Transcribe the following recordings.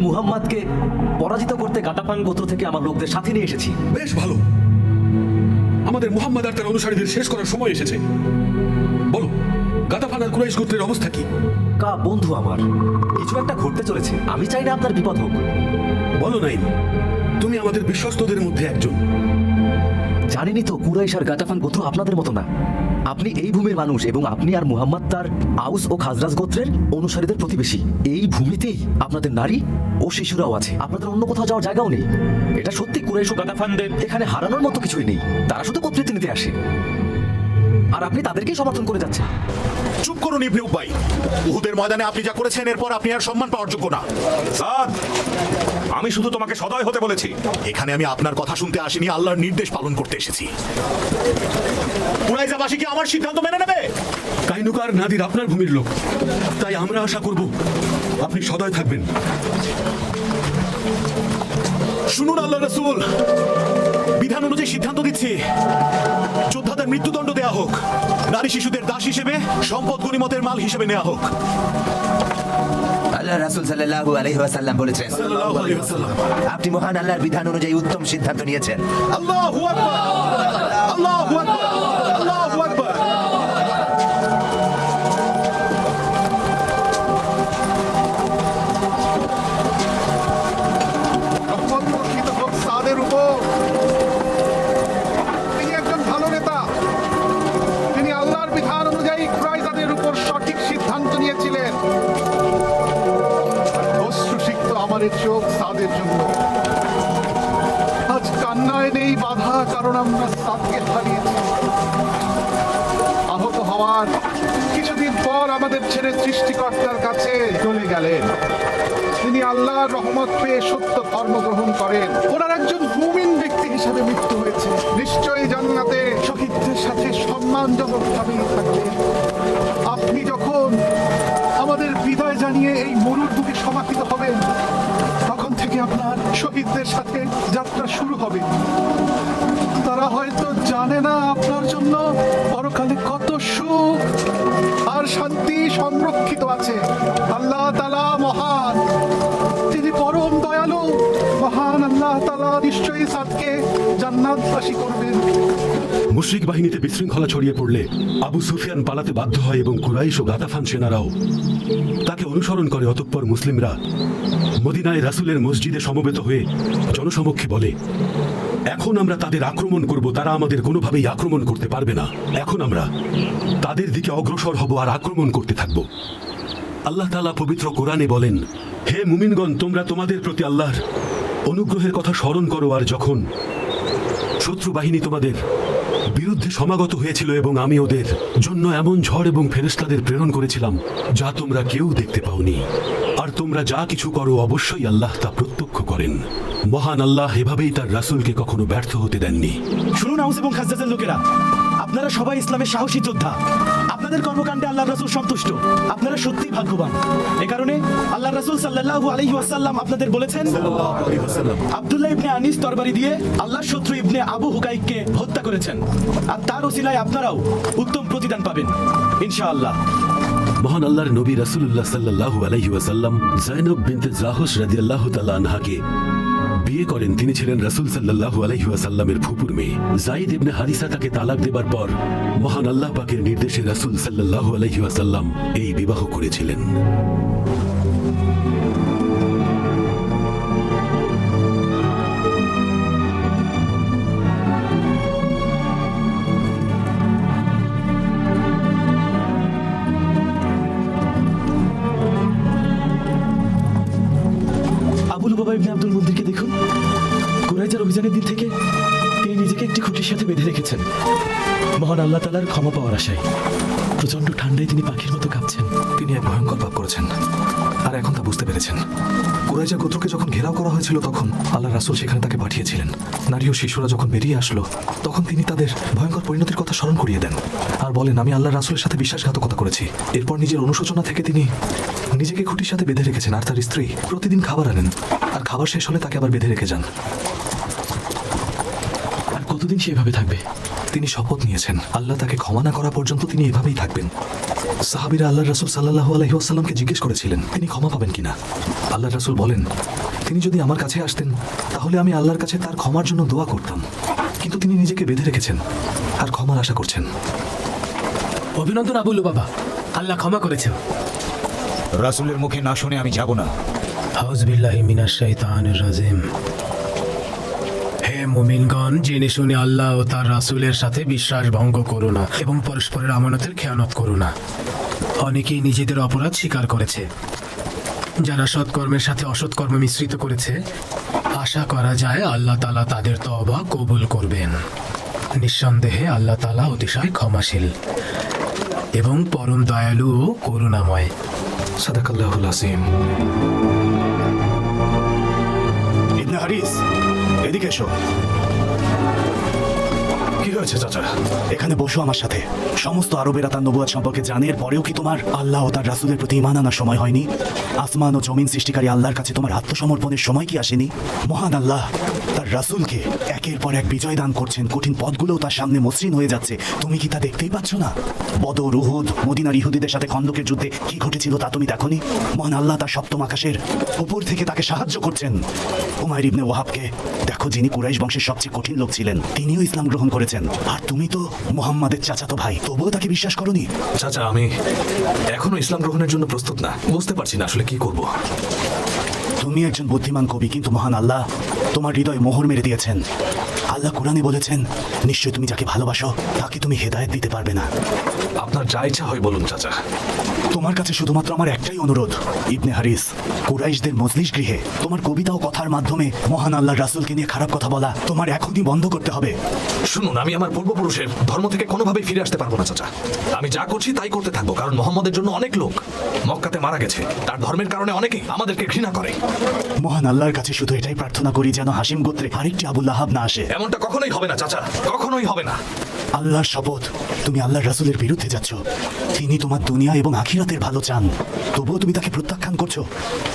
মুহাম্মাদকে পরাজিত করতে গাটাপান গোত্র থেকে আমার লোকদের সাথে নিয়ে এসেছি। বেশ ভালো। আমাদের মুহাম্মদ আর তার অনুসারীদের শেষ করার সময় এসেছে। বলো গাতাফান আর কুরাইশ গোত্রের অবস্থা কি? কা বন্ধু আমার কিছু একটা ঘটতে চলেছে। আমি চাই না আপনার বিপদ হোক। বলো নাইম তুমি আমাদের বিশ্বস্তদের মধ্যে একজন। জানিনি তো কুরাইশ আর গাটাফান গোত্র আপনাদের মতো না। আপনি এই ভূমির মানুষ এবং আপনি আর মুহাম্মদ তার আউস ও খাজরাজ গোত্রের অনুসারীদের প্রতিবেশী। এই ভূমিতেই আপনাদের নারী ও শিশুরাও আছে। আপনাদের অন্য কোথাও যাওয়ার জায়গাও নেই। এটা সত্যি কুরাইশ ও গাটাফানদের এখানে হারানোর মতো কিছুই নেই। তারা শুধু কর্তৃত্ব নিতে আসে। আর আপনি তাদেরকেই সমর্থন করে যাচ্ছেন। চুপ করুন ইবনে উবাই। উহুদের ময়দানে আপনি যা করেছেন এরপর আপনি আর সম্মান পাওয়ার যোগ্য না। সাদ! আমি শুধু তোমাকে সদয় হতে বলেছি। এখানে আমি আপনার কথা শুনতে আসিনি, আল্লাহর নির্দেশ পালন করতে এসেছি। কুরাইজাবাসী কি আমার সিদ্ধান্ত মেনে নেবে? কাইনুকার নাদির আপনার ভূমির লোক। তাই আমরা আশা করব আপনি সদয় থাকবেন। শুনুন আল্লাহ রসুল। বিধান অনুযায়ী সিদ্ধান্ত দিচ্ছি। যোদ্ধাদের মৃত্যুদণ্ড দেয়া হোক, নারী শিশুদের দাস হিসেবে সম্পদ গণিমতের মাল হিসেবে নেওয়া হোক। আল্লাহ রাসুল সাল্লাল্লাহু আলাইহি ওয়াসাল্লাম বলেছেন। আপনি মহান আল্লাহর বিধান অনুযায়ী উত্তম সিদ্ধান্ত নিয়েছেন আল্লাহু আকবার আল্লাহু অশ্রুসিক্ত চোখ সাদের জন্য। আজ কান্নায় নেই বাধা, কারণ আমরা সাদকে হারিয়েছি। আহত হওয়ার কিছুদিন পর আমাদের ছেড়ে সৃষ্টিকর্তার কাছে চলে গেলেন। তিনি আল্লাহর রহমত পেয়ে সত্য ধর্ম গ্রহণ করেন। ওনার একজন মুমিন ব্যক্তি হিসাবে মৃত্যু হয়েছে। নিশ্চয়ই জান্নাতে শহীদদের সাথে সম্মানজনক ভাবেই থাকবেন আপনি যখন আমাদের বিদায় জানিয়ে এই মরুর বুকে সমাহিত হবেন তখন থেকে আপনার শহীদদের সাথে যাত্রা শুরু হবে। তারা হয়তো জানে না আপনার জন্য পরকালে কত সুখ আর শান্তি সংরক্ষিত আছে। আল্লাহ তালা মহান। তিনি পরম দয়ালু। মহান আল্লাহ তালা নিশ্চয়ই সাদকে জান্নাতবাসী করবেন। মুশরিক বাহিনীতে বিশৃঙ্খলা ছড়িয়ে পড়লে আবু সুফিয়ান পালাতে বাধ্য হয় এবং কুরাইশ ও গাতাফান সেনারাও। তাকে অনুসরণ করে অতঃপর মুসলিমরা মদিনায় রাসূলের মসজিদে সমবেত হয়ে জনসমক্ষে বলে, এখন আমরা তাদের আক্রমণ করব, তারা আমাদের কোনোভাবেই আক্রমণ করতে পারবে না। এখন আমরা তাদের দিকে অগ্রসর হব আর আক্রমণ করতে থাকব। আল্লাহ তালা পবিত্র কোরআনে বলেন, হে মুমিনগণ, তোমরা তোমাদের প্রতি আল্লাহর অনুগ্রহের কথা স্মরণ করো আর যখন শত্রু বাহিনী তোমাদের বিরুদ্ধে সমাগত হয়েছিল এবং আমি ওদের জন্য এমন ঝড় এবং ফেরেস্তাদের প্রেরণ করেছিলাম যা তোমরা কেউ দেখতে পাওনি। আর তোমরা যা কিছু করো অবশ্যই আল্লাহ তা প্রত্যক্ষ করেন। মহান আল্লাহ এভাবেই তার রাসুলকে কখনো ব্যর্থ হতে দেননি। শুনুন আউস এবং খাজাজের লোকেরা। আপনারা সবাই ইসলামের সাহসী যোদ্ধা। আপনাদের কর্মকাণ্ডে আল্লাহ রাসূল সন্তুষ্ট। আপনারা সত্যিই ভাগ্যবান। এ কারণে আল্লাহ রাসূল সাল্লাল্লাহু আলাইহি ওয়াসাল্লাম আপনাদের বলেছেন আব্দুল্লাহ ইবনে আনিস তরবারি দিয়ে আল্লাহর শত্রু ইবনে আবু হুকাইককে হত্যা করেছেন। আর তার ওসিলায় আপনারাও উত্তম প্রতিদান পাবেন ইনশাআল্লাহ। মহান আল্লাহর নবী রাসূলুল্লাহ সাল্লাল্লাহু আলাইহি ওয়াসাল্লাম জাইনব বিনতে জাহশ রাদিয়াল্লাহু তাআলা আনহাকে বিয়ে করেন। তিনি ছিলেন রাসুল সাল্লাল্লাহু আলাইহি ওয়াসাল্লামের ফুপুর মেয়ে। জাইদ ইবনে হারিসা তাকে তালাক দেবার পর মহান আল্লাহ পাকের নির্দেশে রাসুল সাল্লাল্লাহু আলহিহাসাল্লাম এই বিবাহ করেছিলেন। আবুল বাবা ইবনে আব্দুল মন্দিরকে দেখুন। কুরাইজার অভিযানের দিন থেকে তিনি নিজেকে একটি খুঁটির সাথে বেঁধে রেখেছেন। মহান আল্লাহ তালার ক্ষমা পাওয়ার আশায়। প্রচণ্ড ঠান্ডায় তিনি পাখির মতো কাঁপছেন। এক ভয়ঙ্কর পাপ করেছেন। আর এখন তা বুঝতে পেরেছেন। কুরাইজা গোত্রকে যখন ঘেরাও করা হয়েছিল তখন আল্লাহ রাসূল সেখানে তাকে পাঠিয়েছিলেন। নারী ও শিশুরা যখন বেরিয়ে আসলো, তখন তিনি তাদের ভয়ঙ্কর পরিণতির কথা স্মরণ করিয়ে দেন। আর বলেন, আমি আল্লাহ রাসূলের সাথে বিশ্বাসঘাতকতা করেছি। এরপর নিজের অনুশোচনা থেকে তিনি নিজেকে খুঁটির সাথে বেঁধে রেখেছেন আর তার স্ত্রী প্রতিদিন খাবার আনেন। আর খাবার শেষ হলে তাকে আবার বেঁধে রেখে যান। আর কতদিন সেভাবে থাকবে? তিনি শপথ নিয়েছেন। আল্লাহ তাকে ক্ষমা না করা পর্যন্ত তিনি এভাবেই থাকবেন। সাহাবিরা আল্লাহ রাসুল সাল্লাহ আলহিহাসাল্লামকে জিজ্ঞেস করেছিলেন তিনি ক্ষমা পাবেন কিনা? আল্লাহ রাসুল বলেন তিনি যদি আমার কাছে আসতেন তাহলে আমি আল্লাহর কাছে তার ক্ষমার জন্য দোয়া করতাম। কিন্তু তিনি নিজেকে বেঁধে রেখেছেন আর ক্ষমার আশা করছেন। অভিনন্দন আবুল্লু বাবা আল্লাহ ক্ষমা করেছেন। রাসুলের মুখে না শুনে আমি যাব না। হাউজবিল্লাহি মিনাশ শাইতানির রাজিম। মুমিনগণ জেনে শুনে আল্লাহ ও তার রাসূলের সাথে বিশ্বাস ভঙ্গ করো না এবং পরস্পরের আমানতের খেয়ানত করো না। অনেকেই নিজেদের অপরাধ স্বীকার করেছে। যারা সৎকর্মের সাথে অসৎকর্ম মিশ্রিত করেছে, আশা করা যায় আল্লাহ তালা তাদের তবা কবুল করবেন। নিঃসন্দেহে আল্লাহ তালা অতিশয় ক্ষমাশীল এবং পরম দয়ালু ও করুণাময়। সাদাকাল্লাহুল আসিম এদিকে হয়েছে চাচা। এখানে বসো আমার সাথে। সমস্ত আরবেরা তার নবুয়াদ সম্পর্কে জানে। পরেও কি তোমার আল্লাহ ও তার রাসুলের প্রতি ইমান আনার সময় হয়নি? আসমান ও জমিন সৃষ্টিকারী আল্লাহর কাছে তোমার আত্মসমর্পণের সময় কি আসেনি? মহান আল্লাহ, তার রাসুলকে একের পর এক বিজয় দান করছেন। কঠিন পথগুলোও তার সামনে মসৃণ হয়ে যাচ্ছে। তুমি কি তা দেখতেই পাচ্ছ না? বদর, উহুদ, মদিনার ইহুদিদের সাথে খন্দকের যুদ্ধে কি ঘটেছিল তা তুমি দেখনি? মহান আল্লাহ তার সপ্তম আকাশের উপর থেকে তাকে সাহায্য করছেন। হুমায়ুর ইবনে ওয়াহাবকে দেখো যিনি কুরাইশ বংশের সবচেয়ে কঠিন লোক ছিলেন। তিনিও ইসলাম গ্রহণ করেছেন। আর তুমি তো মোহাম্মদের চাচাতো ভাই তবুও তাকে বিশ্বাস করনি? চাচা আমি এখনও ইসলাম গ্রহণের জন্য প্রস্তুত না। বুঝতে পারছি না আসলে কি করব। তুমি একজন বুদ্ধিমান কবি কিন্তু মহান আল্লাহ তোমার হৃদয় মোহর মেরে দিয়েছেন। আল্লাহ কোরআনে বলেছেন নিশ্চয় তুমি যাকে ভালোবাসো তাকে তুমি হেদায়েত দিতে পারবে না। আপনার যা ইচ্ছা হয় বলুন চাচা। তোমার কাছে শুধুমাত্র আমার একটাই অনুরোধ ইবনে হারিস কুরাইশদের মজলিস গৃহে। তোমার কবিতা ও কথার মাধ্যমে মহান আল্লাহ রাসুলকে নিয়ে খারাপ কথা বলা তোমার এখনই বন্ধ করতে হবে। শুনুন আমি আমার পূর্বপুরুষের ধর্ম থেকে কোনোভাবেই ফিরে আসতে পারব না চাচা। আমি যা করছি তাই করতে থাকব কারণ মোহাম্মদের জন্য অনেক লোক মক্কাতে মারা গেছে। তার ধর্মের কারণে অনেকেই আমাদেরকে ঘৃণা করে। মহান আল্লাহর কাছে শুধু এটাই প্রার্থনা করি যেন হাসিম গোত্রে আরেকটি আবুল আহাব না আসে। এমনটা কখনোই হবে না চাচা। কখনোই হবে না। আল্লাহর শপথ। তুমি আল্লাহর রাসুলের বিরুদ্ধে যাচ্ছ। তিনি তোমার দুনিয়া এবং আখিরাতের ভালো চান। তবুও তুমি তাকে প্রত্যাখ্যান করছ।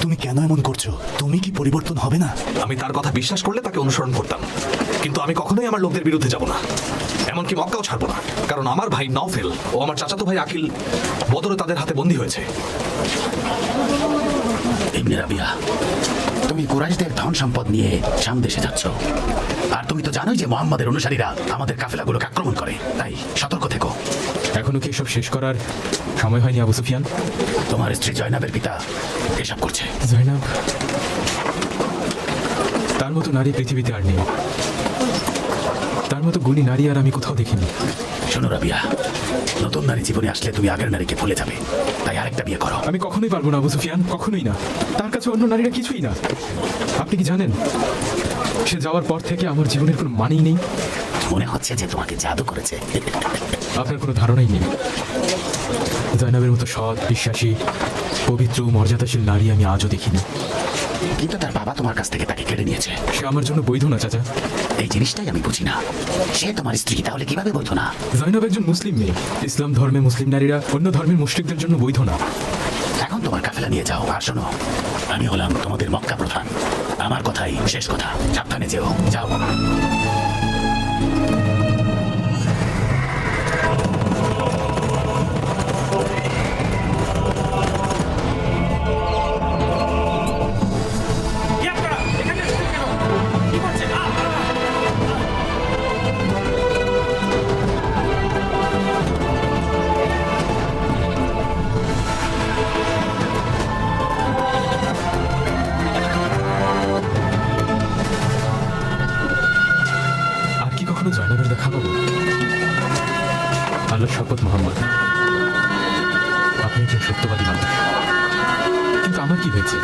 তুমি কেন এমন করছ? তুমি কি পরিবর্তন হবে না? আমি তার কথা বিশ্বাস করলে তাকে অনুসরণ করতাম। কিন্তু আমি কখনোই আমার লোকদের বিরুদ্ধে যাব না। এমনকি মক্কাও ছাড়বো না। কারণ আমার ভাই নওফেল ও আমার চাচাতো ভাই আকিল বদরে তাদের হাতে বন্দী হয়েছে। ইবনে রাবিয়া তুমি কুরাইশদের ধন সম্পদ নিয়ে শাম দেশে যাচ্ছ। আর তুমি তো জানোই যে মোহাম্মদের অনুসারীরা আমাদের কাফেলাগুলোকে আক্রমণ করে। তাই সতর্ক থেকো। এখনও কি এসব শেষ করার সময় হয়নি আবু সুফিয়ান? তোমার স্ত্রী জয়নাবের পিতা এসব করছে। জয়নাব? তার মতো নারী পৃথিবীতে আর নেই। তার মতো গুণী নারী আর আমি কোথাও দেখিনি। শোনো রাবিয়া নতুন নারী জীবনে আসলে তুমি আগের নারীকে ভুলে যাবে। তাই আরেকটা বিয়ে করো। আমি কখনোই পারব না আবু সুফিয়ান কখনোই না। তার কাছে অন্য নারীরা কিছুই না। আপনি কি জানেন সে যাওয়ার পর থেকে আমার জীবনের কোনো মানেই নেই? মনে হচ্ছে যে তোমাকে জাদু করেছে। আপনার কোনো ধারণাই নেই। জয়নাবের মতো সৎ বিশ্বাসী পবিত্র মর্যাদাশীল নারী আমি আজও দেখিনি। কিন্তু তার বাবা তোমার কাছ থেকে তাকে কেড়ে নিয়েছে। সে আমার জন্য বৈধ না চাচা। এই জিনিসটাই আমি বুঝি না। সে তোমার স্ত্রী তাহলে কীভাবে বৈধ না? জৈনব একজন মুসলিম মেয়ে। ইসলাম ধর্মে মুসলিম নারীরা অন্য ধর্মের মুশ্রিকদের জন্য বৈধ না। এখন তোমার কাফেলা নিয়ে যাও আর শোনো আমি হলাম তোমাদের মক্কা প্রধান। আমার কথাই শেষ কথা। সাবধানে যেও যাও। আপনি একজন সত্যবাদী মানুষ। কিন্তু আমার কি হয়েছে?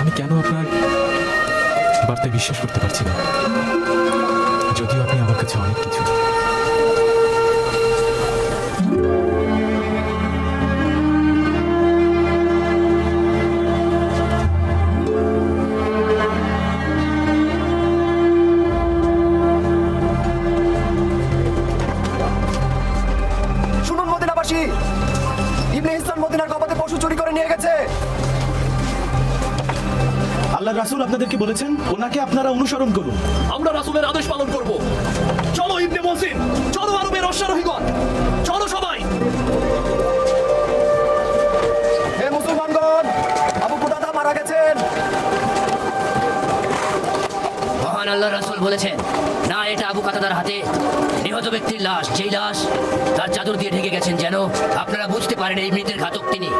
আমি কেন আপনার বার্তায় বিশ্বাস করতে পারছি না? যদিও আপনি আমার কাছে অনেক কিছু বলেছেন ওনাকে আপনারা অনুসরণ করুন। আমরা রাসুলের আদেশ পালন করব। চলো ইবনে মহসিন চলো আরবের অশ্বারোহীগণ চলো সবাই। হে মুসলমানগণ আবু কুতাদা মারা গেছেন। মহান আল্লাহ রাসূল বলেছেন না এটা আবু কাতাদার হাতে। নিহত ব্যক্তির লাশ যেই লাশ তার চাদর দিয়ে ঢেকে গেছেন যেন আপনারা বুঝতে পারেন এই মৃতের ঘাতক তিনি।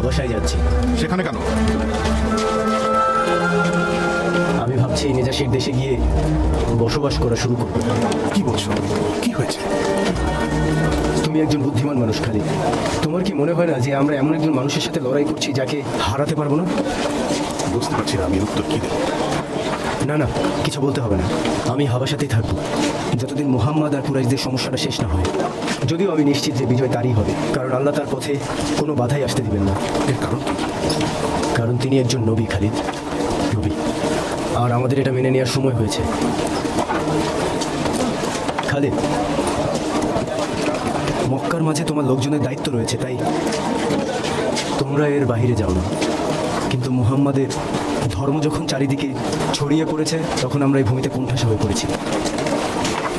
অবশ্যই যাচ্ছি। সেখানে কেন? আমি ভাবছি নেজাসির দেশে গিয়ে বসবাস করা শুরু করব। কি বলছো? কি হয়েছে? তুমি একজন বুদ্ধিমান মানুষ খালি তোমার কি মনে হয় না যে আমরা এমন একজন মানুষের সাথে লড়াই করছি যাকে হারাতে পারব না? বুঝতে পারছি না আমি উত্তর কি দেবো। না না কিছু বলতে হবে না। আমি হাবাসাতেই থাকব। যতদিন মোহাম্মদ আর কুরাইশদের সমস্যাটা শেষ না হয় যদিও আমি নিশ্চিত যে বিজয় তারই হবে কারণ আল্লাহ তার পথে কোনো বাধাই আসতে দিবেন না। এর কারণ কারণ তিনি একজন নবী খালিদ নবী। আর আমাদের এটা মেনে নেওয়ার সময় হয়েছে। খালিদ মক্কার মাঝে তোমার লোকজনের দায়িত্ব রয়েছে তাই তোমরা এর বাইরে যাও না। কিন্তু মুহাম্মাদের ধর্ম যখন চারিদিকে ছড়িয়ে পড়েছে, তখন আমরা এই ভূমিতে কোণঠাসা হয়ে পড়েছি।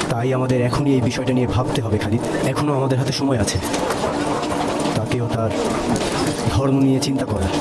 তাই আমাদের এখনই এই বিষয়টা নিয়ে ভাবতে হবে, খালিদ। এখনও আমাদের হাতে সময় আছে। তাকেও তার ধর্ম নিয়ে চিন্তা করার